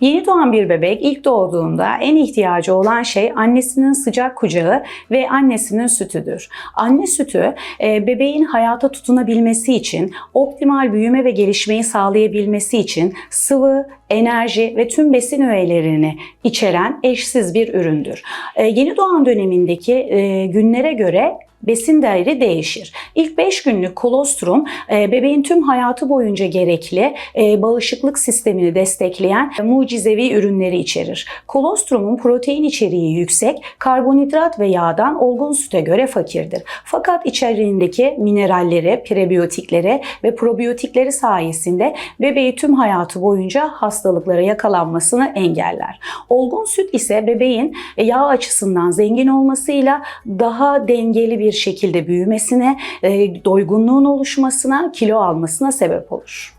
Yeni doğan bir bebek ilk doğduğunda en ihtiyacı olan şey annesinin sıcak kucağı ve annesinin sütüdür. Anne sütü e, bebeğin hayata tutunabilmesi için, optimal büyüme ve gelişmeyi sağlayabilmesi için sıvı, enerji ve tüm besin öğelerini içeren eşsiz bir üründür. E, Yeni doğan dönemindeki e, günlere göre besin değeri değişir. İlk 5 günlük kolostrum e, bebeğin tüm hayatı boyunca gerekli e, bağışıklık sistemini destekleyen mucizevi ürünleri içerir. Kolostrumun protein içeriği yüksek, karbonhidrat ve yağdan olgun süte göre fakirdir. Fakat içeriğindeki mineralleri, prebiyotikleri ve probiyotikleri sayesinde bebeği tüm hayatı boyunca hastalıklara yakalanmasını engeller. Olgun süt ise bebeğin yağ açısından zengin olmasıyla daha dengeli bir şekilde büyümesine, e, doygunluğun oluşmasına, kilo almasına sebep olur.